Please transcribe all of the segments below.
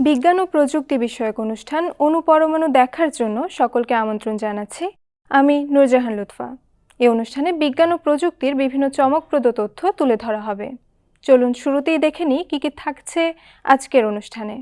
বিজ্ঞান ও প্রযুক্তি বিষয়ক অনুষ্ঠান অনুপরমাণু দেখার জন্য সকলকে আমন্ত্রণ জানাচ্ছি। আমি নুরজাহান লুৎফা। এই অনুষ্ঠানে বিজ্ঞান ও প্রযুক্তির বিভিন্ন চমকপ্রদ তথ্য তুলে ধরা হবে। চলুন শুরুতেই দেখে নিই কী কী থাকছে আজকের অনুষ্ঠানে।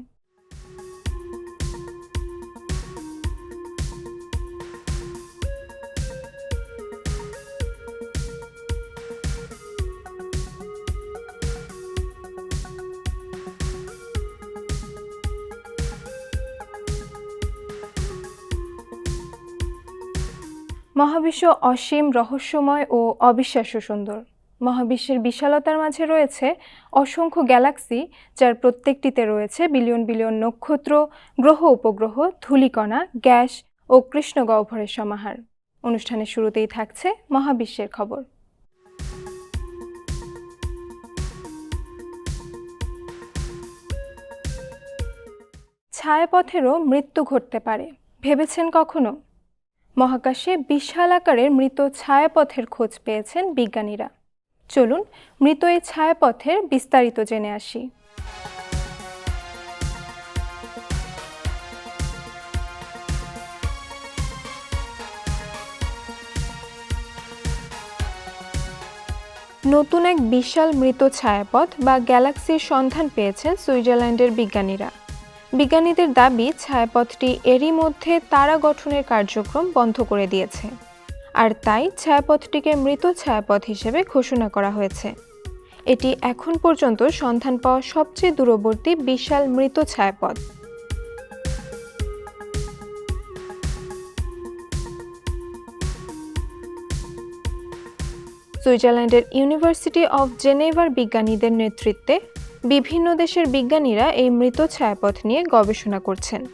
মহাবিশ্ব অসীম রহস্যময় ও অবিশ্বাস্য সুন্দর। মহাবিশ্বের বিশালতার মাঝে রয়েছে অসংখ্য গ্যালাক্সি, যার প্রত্যেকটিতে রয়েছে বিলিয়ন বিলিয়ন নক্ষত্র, গ্রহ উপগ্রহ, ধূলিকণা, গ্যাস ও কৃষ্ণ গহ্বরের সমাহার। অনুষ্ঠানের শুরুতেই থাকছে মহাবিশ্বের খবর। ছায়াপথেরও মৃত্যু ঘটতে পারে। ভেবেছেন কখনো? মহাকাশে বিশাল আকারের মৃত ছায়াপথের খোঁজ পেয়েছেন বিজ্ঞানীরা। চলুন মৃত এই ছায়াপথের বিস্তারিত জেনে আসি। নতুন এক বিশাল মৃত ছায়াপথ বা গ্যালাক্সির সন্ধান পেয়েছেন সুইজারল্যান্ডের বিজ্ঞানীরা। বিজ্ঞানীদের দাবি, ছায়াপথটি এরই মধ্যে তারা গঠনের কার্যক্রম বন্ধ করে দিয়েছে। আর তাই ছায়াপথটিকে মৃত ছায়াপথ হিসেবে ঘোষণা করা হয়েছে। এটি এখন পর্যন্ত সন্ধান পাওয়া সবচেয়ে দূরবর্তী বিশাল মৃত ছায়াপথ। সুইজারল্যান্ডের ইউনিভার্সিটি অফ জেনেভার বিজ্ঞানীদের নেতৃত্বে বিভিন্ন দেশের বিজ্ঞানীরা এই মৃত ছায়াপথ নিয়ে গবেষণা করছেন।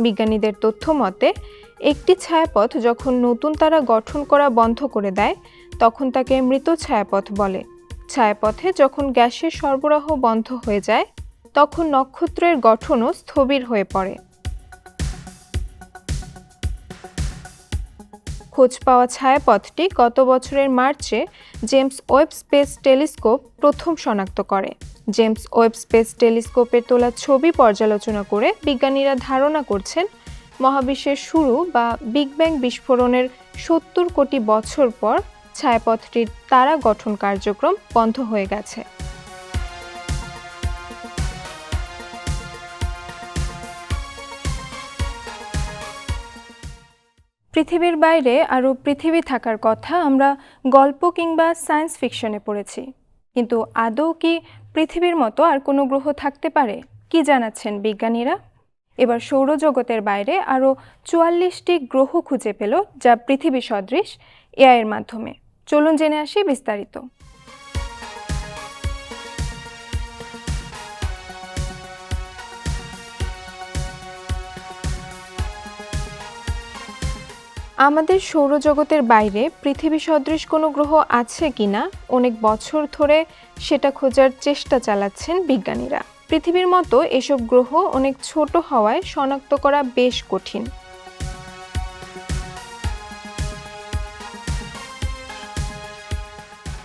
বিজ্ঞানীদের তথ্য মতে, একটি ছায়াপথ যখন নতুন তারা গঠন করা বন্ধ করে দেয়, তখন তাকে মৃত ছায়াপথ বলে। ছায়াপথে যখন গ্যাসের সরবরাহ বন্ধ হয়ে যায়, তখন নক্ষত্রের গঠনও স্থবির হয়ে পড়ে। খোঁজ পাওয়া ছায়াপথটি গত বছরের মার্চে জেমস ওয়েব স্পেস টেলিস্কোপ প্রথম শনাক্ত করে। জেমস ওয়েব স্পেস টেলিস্কোপের তোলা ছবি পর্যালোচনা করে বিজ্ঞানীরা ধারণা করছেন, মহাবিশ্বের শুরু বা বিগ ব্যাং বিস্ফোরণের সত্তর কোটি বছর পর ছায়াপথটির তারা গঠন কার্যক্রম বন্ধ হয়ে গেছে। পৃথিবীর বাইরে আরও পৃথিবী থাকার কথা আমরা গল্প কিংবা সায়েন্স ফিকশনে পড়েছি। কিন্তু আদৌ কি পৃথিবীর মতো আর কোনো গ্রহ থাকতে পারে, কি জানাচ্ছেন বিজ্ঞানীরা? এবার সৌরজগতের বাইরে আরও চুয়াল্লিশটি গ্রহ খুঁজে পেল যা পৃথিবী সদৃশ এআইয়ের মাধ্যমে। চলুন জেনে আসি বিস্তারিত। আমাদের সৌরজগতের বাইরে পৃথিবী সদৃশ কোনো গ্রহ আছে কিনা অনেক বছর ধরে সেটা খোঁজার চেষ্টা চালাচ্ছেন বিজ্ঞানীরা। পৃথিবীর মতো এসব গ্রহ অনেক ছোট হওয়ায় শনাক্ত করা বেশ কঠিন।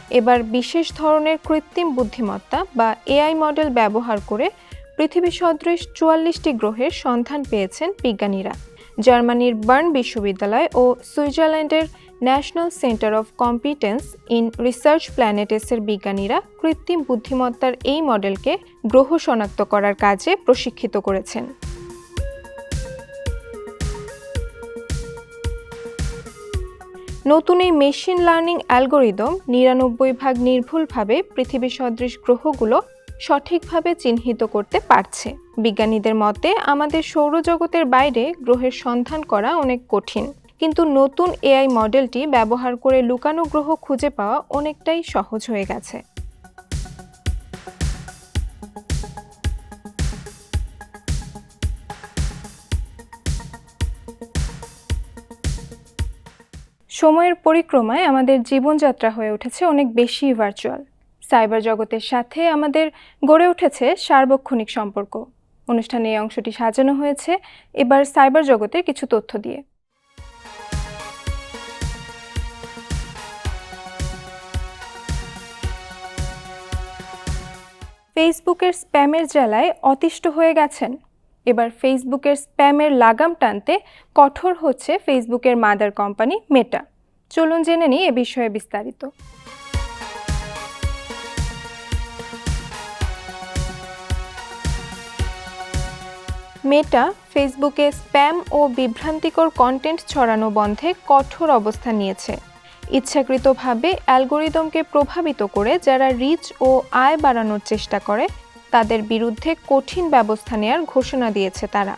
এবার বিশেষ ধরনের কৃত্রিম বুদ্ধিমত্তা বা এআই মডেল ব্যবহার করে পৃথিবী সদৃশ চুয়াল্লিশটি গ্রহের সন্ধান পেয়েছেন বিজ্ঞানীরা। জার্মানির বার্ন বিশ্ববিদ্যালয় ও সুইজারল্যান্ডের national centre of competence in research প্ল্যানেটেসের বিজ্ঞানীরা কৃত্রিম বুদ্ধিমত্তার এই মডেলকে গ্রহ শনাক্ত করার কাজে প্রশিক্ষিত করেছেন। নতুন এই মেশিন লার্নিং অ্যালগোরিদম নিরানব্বই ভাগ নির্ভুলভাবে পৃথিবী সদৃশ গ্রহগুলো সঠিকভাবে চিহ্নিত করতে পারছে। বিজ্ঞানীদের মতে, আমাদের সৌরজগতের বাইরে গ্রহের সন্ধান করা অনেক কঠিন, কিন্তু নতুন এআই মডেলটি ব্যবহার করে লুকানো গ্রহ খুঁজে পাওয়া অনেকটাই সহজ হয়ে গেছে। সময়ের পরিক্রমায় আমাদের জীবনযাত্রা হয়ে উঠেছে অনেক বেশি ভার্চুয়াল সাইবার জগতের সাথে আমাদের গড়ে উঠেছে সার্বক্ষণিক সম্পর্ক। অনুষ্ঠানে এই অংশটি সাজানো হয়েছে। এবার সাইবার জগতের কিছু তথ্য দিয়ে। ফেসবুকের স্প্যামের জ্বালায় অতিষ্ঠ হয়ে গেছেন। এবার ফেসবুকের স্প্যামের লাগাম টানতে কঠোর হচ্ছে ফেসবুকের মাদার কোম্পানি মেটা। চলুন জেনে নিই এ বিষয়ে বিস্তারিত। মেটা ফেসবুকে স্প্যাম ও বিভ্রান্তিকর কন্টেন্ট ছড়ানো বন্ধে কঠোর অবস্থান নিয়েছে। ইচ্ছাকৃতভাবে অ্যালগোরিদমকে প্রভাবিত করে যারা রিচ ও আয় বাড়ানোর চেষ্টা করে, তাদের বিরুদ্ধে কঠিন ব্যবস্থা নেয়ার ঘোষণা দিয়েছে তারা।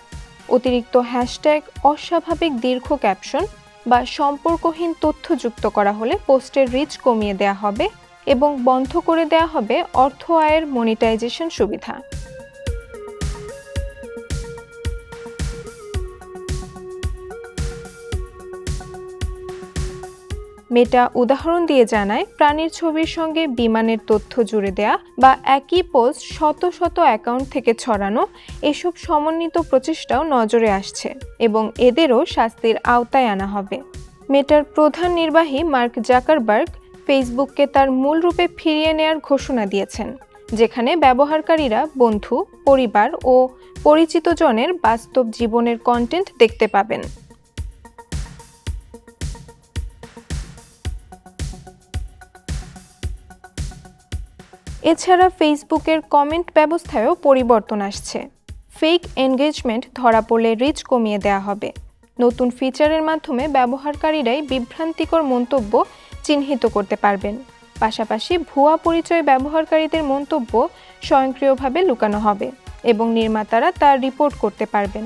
অতিরিক্ত হ্যাশট্যাগ অস্বাভাবিক দীর্ঘ ক্যাপশন বা সম্পর্কহীন তথ্য যুক্ত করা হলে পোস্টের রিচ কমিয়ে দেওয়া হবে এবং বন্ধ করে দেওয়া হবে অর্থ আয়ের মনিটাইজেশন সুবিধা। মেটা উদাহরণ দিয়ে জানায়, প্রাণীর ছবির সঙ্গে বিমানের তথ্য জুড়ে দেয়া বা একই পোস্ট শত শত অ্যাকাউন্ট থেকে ছড়ানো, এসব সমন্বিত প্রচেষ্টাও নজরে আসছে এবং এদেরও শাস্তির আওতায় আনা হবে। মেটার প্রধান নির্বাহী মার্ক জাকারবার্গ ফেসবুককে তার মূল রূপে ফিরিয়ে নেয়ার ঘোষণা দিয়েছেন, যেখানে ব্যবহারকারীরা বন্ধু, পরিবার ও পরিচিত জনের বাস্তব জীবনের কন্টেন্ট দেখতে পাবেন। এছাড়া ফেসবুকের কমেন্ট ব্যবস্থায়ও পরিবর্তন আসছে। ফেক এনগেজমেন্ট ধরা পড়লে রিচ কমিয়ে দেওয়া হবে। নতুন ফিচারের মাধ্যমে ব্যবহারকারীরাই বিভ্রান্তিকর মন্তব্য চিহ্নিত করতে পারবেন। পাশাপাশি ভুয়া পরিচয় ব্যবহারকারীদের মন্তব্য স্বয়ংক্রিয়ভাবে লুকানো হবে এবং নির্মাতারা তা রিপোর্ট করতে পারবেন।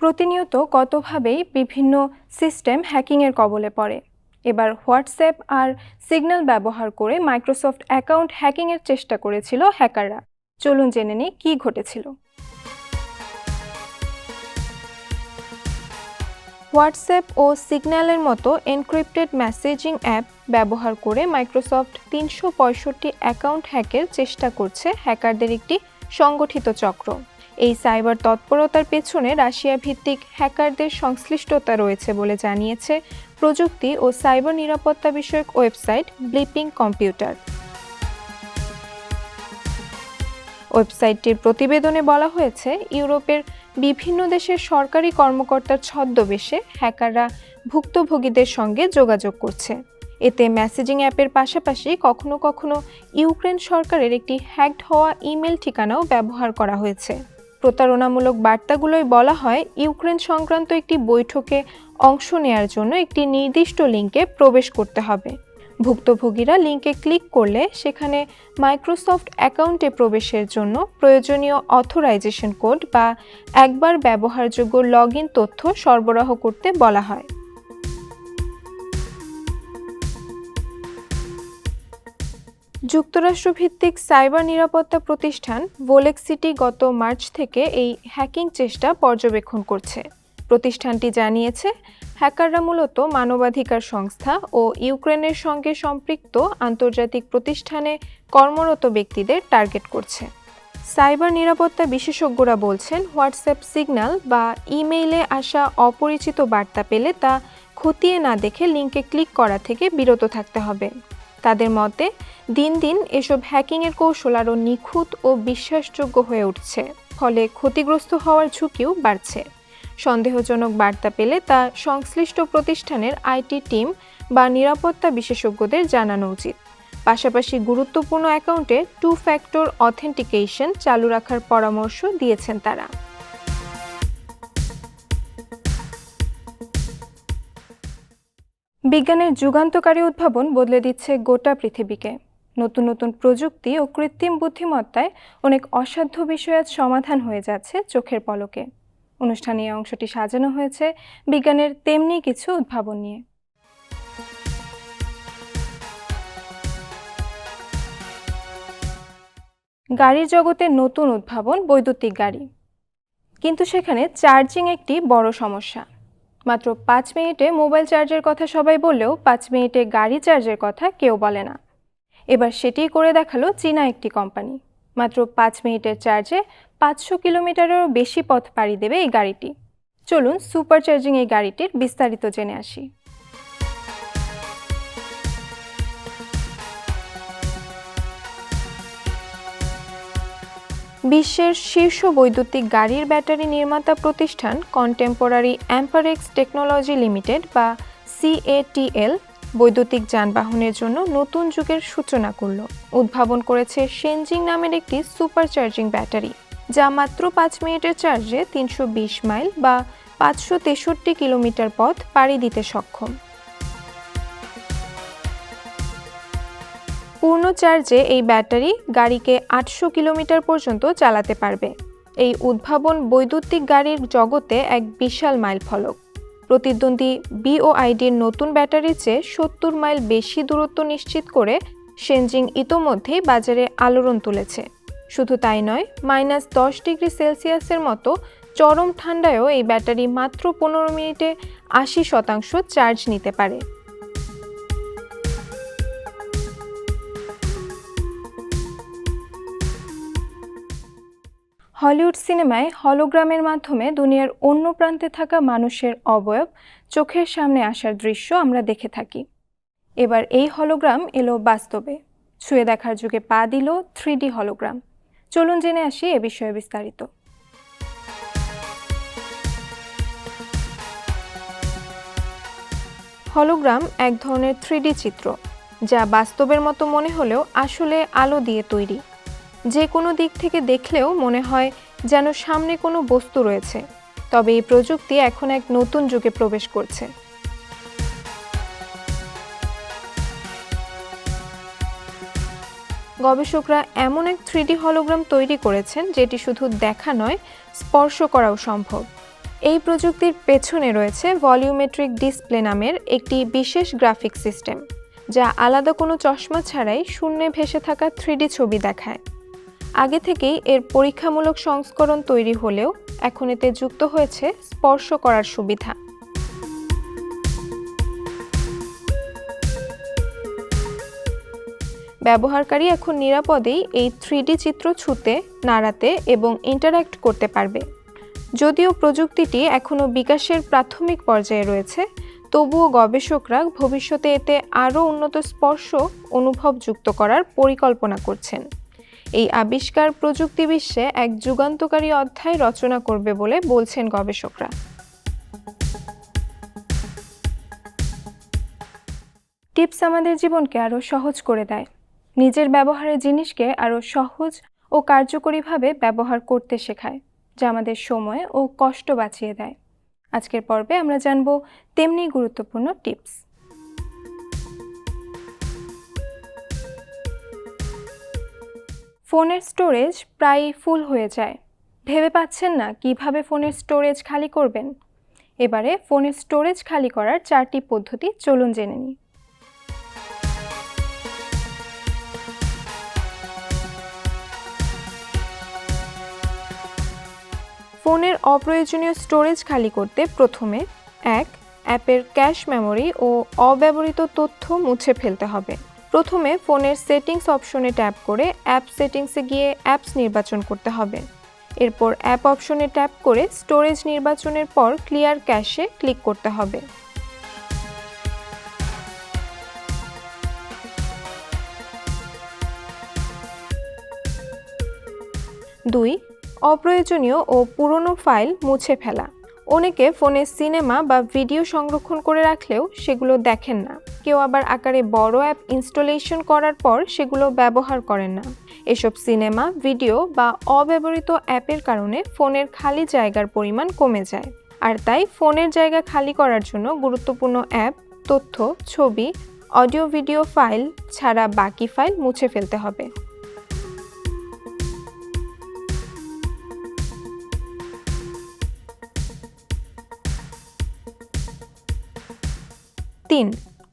প্রতিনিয়ত কতভাবেই বিভিন্ন সিস্টেম হ্যাকিংয়ের কবলে পড়ে। এবার হোয়াটসঅ্যাপ আর সিগন্যাল ব্যবহার করে মাইক্রোসফট অ্যাকাউন্ট হ্যাকিংয়ের চেষ্টা করেছিল হ্যাকাররা। চলুন জেনে নিই কী ঘটেছিল। হোয়াটসঅ্যাপ ও সিগন্যালের মতো এনক্রিপ্টেড মেসেজিং অ্যাপ ব্যবহার করে মাইক্রোসফট তিনশো পঁয়ষট্টি অ্যাকাউন্ট হ্যাকের চেষ্টা করছে হ্যাকারদের একটি সংগঠিত চক্র। এই সাইবার তৎপরতার পেছনে রাশিয়া ভিত্তিক হ্যাকারদের সংশ্লিষ্টতা রয়েছে বলে জানিয়েছে প্রযুক্তি ও সাইবার নিরাপত্তা বিষয়ক ওয়েবসাইট ব্লিপিং কম্পিউটার। ওয়েবসাইটটির প্রতিবেদনে বলা হয়েছে, ইউরোপের বিভিন্ন দেশের সরকারি কর্মকর্তার ছদ্মবেশে হ্যাকাররা ভুক্তভোগীদের সঙ্গে যোগাযোগ করছে। এতে মেসেজিং অ্যাপের পাশাপাশি কখনো কখনো ইউক্রেন সরকারের একটি হ্যাকড হওয়া ইমেল ঠিকানাও ব্যবহার করা হয়েছে। প্রতারণামূলক বার্তাগুলোই বলা হয়, ইউক্রেন সংক্রান্ত একটি বৈঠকে অংশ নেয়ার জন্য একটি নির্দিষ্ট লিঙ্কে প্রবেশ করতে হবে। ভুক্তভোগীরা লিঙ্কে ক্লিক করলে সেখানে মাইক্রোসফট অ্যাকাউন্টে প্রবেশের জন্য প্রয়োজনীয় অথরাইজেশন কোড বা একবার ব্যবহারযোগ্য লগ তথ্য সরবরাহ করতে বলা হয়। যুক্তরাষ্ট্রভিত্তিক সাইবার নিরাপত্তা প্রতিষ্ঠান ভোলেক্সিটি গত মার্চ থেকে এই হ্যাকিং চেষ্টা পর্যবেক্ষণ করছে। প্রতিষ্ঠানটি জানিয়েছে, হ্যাকাররা মূলত মানবাধিকার সংস্থা ও ইউক্রেনের সঙ্গে সম্পৃক্ত আন্তর্জাতিক প্রতিষ্ঠানে কর্মরত ব্যক্তিদের টার্গেট করছে। সাইবার নিরাপত্তা বিশেষজ্ঞরা বলছেন, হোয়াটসঅ্যাপ সিগন্যাল বা ইমেইলে আসা অপরিচিত বার্তা পেলে তা খতিয়ে না দেখে লিঙ্কে ক্লিক করা থেকে বিরত থাকতে হবে। তাদের মতে, দিন দিন এসব হ্যাকিংয়ের কৌশল আরও নিখুঁত ও বিশ্বাসযোগ্য হয়ে উঠছে, ফলে ক্ষতিগ্রস্ত হওয়ার ঝুঁকিও বাড়ছে। সন্দেহজনক বার্তা পেলে তা সংশ্লিষ্ট প্রতিষ্ঠানের আইটি টিম বা নিরাপত্তা বিশেষজ্ঞদের জানানো উচিত। পাশাপাশি গুরুত্বপূর্ণ অ্যাকাউন্টে টু ফ্যাক্টর অথেন্টিকেশন চালু রাখার পরামর্শ দিয়েছেন তারা। বিজ্ঞানের যুগান্তকারী উদ্ভাবন বদলে দিচ্ছে গোটা পৃথিবীকে। নতুন নতুন প্রযুক্তি ও কৃত্রিম বুদ্ধিমত্তায় অনেক অসাধ্য বিষয়াত সমাধান হয়ে যাচ্ছে চোখের পলকে। অনুষ্ঠানে এই অংশটি সাজানো হয়েছে বিজ্ঞানের তেমনি কিছু উদ্ভাবন নিয়ে। গাড়ির জগতে নতুন উদ্ভাবন বৈদ্যুতিক গাড়ি। কিন্তু সেখানে চার্জিং একটি বড় সমস্যা। মাত্র পাঁচ মিনিটে মোবাইল চার্জের কথা সবাই বললেও পাঁচ মিনিটে গাড়ি চার্জের কথা কেউ বলে না। এবার সেটিই করে দেখাল চীনা একটি কোম্পানি। মাত্র পাঁচ মিনিটের চার্জে পাঁচশো কিলোমিটারেরও বেশি পথ পাড়ি দেবে এই গাড়িটি। চলুন সুপার চার্জিং এই গাড়িটির বিস্তারিত জেনে আসি। বিশ্বের শীর্ষ বৈদ্যুতিক গাড়ির ব্যাটারি নির্মাতা প্রতিষ্ঠান কন্টেম্পোরারি অ্যাম্পারেক্স টেকনোলজি লিমিটেড বা সিএটিএল বৈদ্যুতিক যানবাহনের জন্য নতুন যুগের সূচনা করল। উদ্ভাবন করেছে সেনজিং নামের একটি সুপার চার্জিং ব্যাটারি যা মাত্র পাঁচ মিনিটের চার্জে তিনশো বিশ মাইল বা পাঁচশো তেষট্টি কিলোমিটার পথ পাড়ি দিতে সক্ষম। পূর্ণ চার্জে এই ব্যাটারি গাড়িকে আটশো কিলোমিটার পর্যন্ত চালাতে পারবে। এই উদ্ভাবন বৈদ্যুতিক গাড়ির জগতে এক বিশাল মাইল ফলক প্রতিদ্বন্দ্বী বিওআইডির নতুন ব্যাটারির চেয়ে সত্তর মাইল বেশি দূরত্ব নিশ্চিত করে সেনজিং ইতোমধ্যেই বাজারে আলোড়ন তুলেছে। শুধু তাই নয়, মাইনাস দশ ডিগ্রি সেলসিয়াসের মতো চরম ঠান্ডায়ও এই ব্যাটারি মাত্র পনেরো মিনিটে আশি শতাংশ চার্জ নিতে পারে। হলিউড সিনেমায় হলোগ্রামের মাধ্যমে দুনিয়ার অন্য প্রান্তে থাকা মানুষের অবয়ব চোখের সামনে আসার দৃশ্য আমরা দেখে থাকি। এবার এই হলোগ্রাম এলো বাস্তবে। ছুঁয়ে দেখার যুগে পা দিল থ্রি হলোগ্রাম। চলুন জেনে আসি এ বিষয়ে বিস্তারিত। হলোগ্রাম এক ধরনের থ্রিডি চিত্র, যা বাস্তবের মতো মনে হলেও আসলে আলো দিয়ে তৈরি। যে কোনো দিক থেকে দেখলেও মনে হয় যেন সামনে কোনো বস্তু রয়েছে। তবে এই প্রযুক্তি এখন এক নতুন যুগে প্রবেশ করছে। গবেষকরা এমন এক থ্রিডি হলোগ্রাম তৈরি করেছেন যেটি শুধু দেখা নয়, স্পর্শ করাও সম্ভব। এই প্রযুক্তির পেছনে রয়েছে ভলিউমেট্রিক ডিসপ্লে নামের একটি বিশেষ গ্রাফিক সিস্টেম, যা আলাদা কোনো চশমা ছাড়াই শূন্যে ভেসে থাকা থ্রিডি ছবি দেখায়। আগে থেকেই এর পরীক্ষামূলক সংস্করণ তৈরি হলেও এখন এতে যুক্ত হয়েছে স্পর্শ করার সুবিধা। ব্যবহারকারী এখন নিরাপদেই এই থ্রিডি চিত্র ছুঁতে, নাড়াতে এবং ইন্টারাক্ট করতে পারবে। যদিও প্রযুক্তিটি এখনও বিকাশের প্রাথমিক পর্যায়ে রয়েছে, তবুও গবেষকরা ভবিষ্যতে এতে আরও উন্নত স্পর্শ, অনুভব যুক্ত করার পরিকল্পনা করছেন। এই আবিষ্কার প্রযুক্তি বিশ্বে এক যুগান্তকারী অধ্যায় রচনা করবে বলে বলছেন গবেষকরা। টিপস আমাদের জীবনকে আরও সহজ করে দেয়। নিজের ব্যবহারের জিনিসকে আরও সহজ ও কার্যকরীভাবে ব্যবহার করতে শেখায়, যা আমাদের সময় ও কষ্ট বাঁচিয়ে দেয়। আজকের পর্বে আমরা জানব তেমনি গুরুত্বপূর্ণ টিপস। ফোনের স্টোরেজ প্রায়ই ফুল হয়ে যায়। ভেবে পাচ্ছেন না কীভাবে ফোনের স্টোরেজ খালি করবেন? এবারে ফোনের স্টোরেজ খালি করার চারটি পদ্ধতি চলুন জেনে নিই। ফোনের অপ্রয়োজনীয় স্টোরেজ খালি করতে প্রথমে এক, অ্যাপের ক্যাশ মেমোরি ও অব্যবহৃত তথ্য মুছে ফেলতে হবে। প্রথমে ফোনের সেটিংস অপশনে ট্যাপ করে অ্যাপ সেটিংসে গিয়ে অ্যাপস নির্বাচন করতে হবে। এরপর অ্যাপ অপশনে ট্যাপ করে স্টোরেজ নির্বাচনের পর ক্লিয়ার ক্যাশে ক্লিক করতে হবে। দুই, অপ্রয়োজনীয় ও পুরনো ফাইল মুছে ফেলা। অনেকে ফোনে সিনেমা বা ভিডিও সংরক্ষণ করে রাখলেও সেগুলো দেখেন না। কেউ আবার আকারে বড় অ্যাপ ইনস্টলেশন করার পর সেগুলো ব্যবহার করেন না। এসব সিনেমা ভিডিও বা অব্যবহৃত অ্যাপের কারণে ফোনের খালি জায়গার পরিমাণ কমে যায়। আর তাই ফোনের জায়গা খালি করার জন্য গুরুত্বপূর্ণ অ্যাপ তথ্য, ছবি অডিও ভিডিও ফাইল ছাড়া বাকি ফাইল মুছে ফেলতে হবে। তিন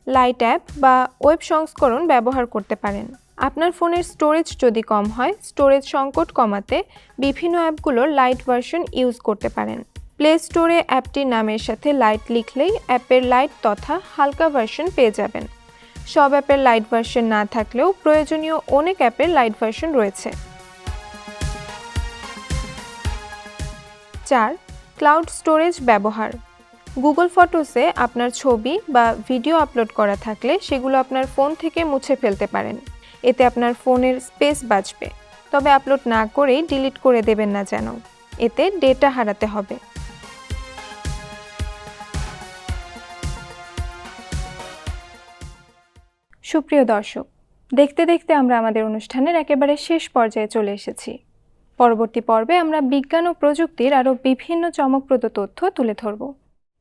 লাইট অ্যাপ বা ওয়েব সংস্করণ ব্যবহার করতে পারেন। আপনার ফোনের স্টোরেজ যদি কম হয় স্টোরেজ সংকট কমাতে বিভিন্ন অ্যাপগুলোর লাইট ভার্সন ইউজ করতে পারেন। প্লে স্টোরে অ্যাপটির নামের সাথে লাইট লিখলেই অ্যাপের লাইট তথা হালকা ভার্সন পেয়ে যাবেন। সব অ্যাপের লাইট ভার্সন না থাকলেও প্রয়োজনীয় অনেক অ্যাপের লাইট ভার্সন রয়েছে। চার ক্লাউড স্টোরেজ ব্যবহার। গুগল ফটোসে আপনার ছবি বা ভিডিও আপলোড করা থাকলে সেগুলো আপনার ফোন থেকে মুছে ফেলতে পারেন। এতে আপনার ফোনের স্পেস বাঁচবে। তবে আপলোড না করেই ডিলিট করে দেবেন না যেন। এতে ডেটা হারাতে হবে। সুপ্রিয় দর্শক, দেখতে দেখতে আমরা আমাদের অনুষ্ঠানের একেবারে শেষ পর্যায়ে চলে এসেছি। পরবর্তী পর্বে আমরা বিজ্ঞান ও প্রযুক্তির আরও বিভিন্ন চমকপ্রদ তথ্য তুলে ধরব।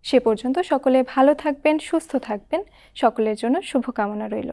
সে পর্যন্ত সকলে ভালো থাকবেন সুস্থ থাকবেন। সকলের জন্য শুভকামনা রইল।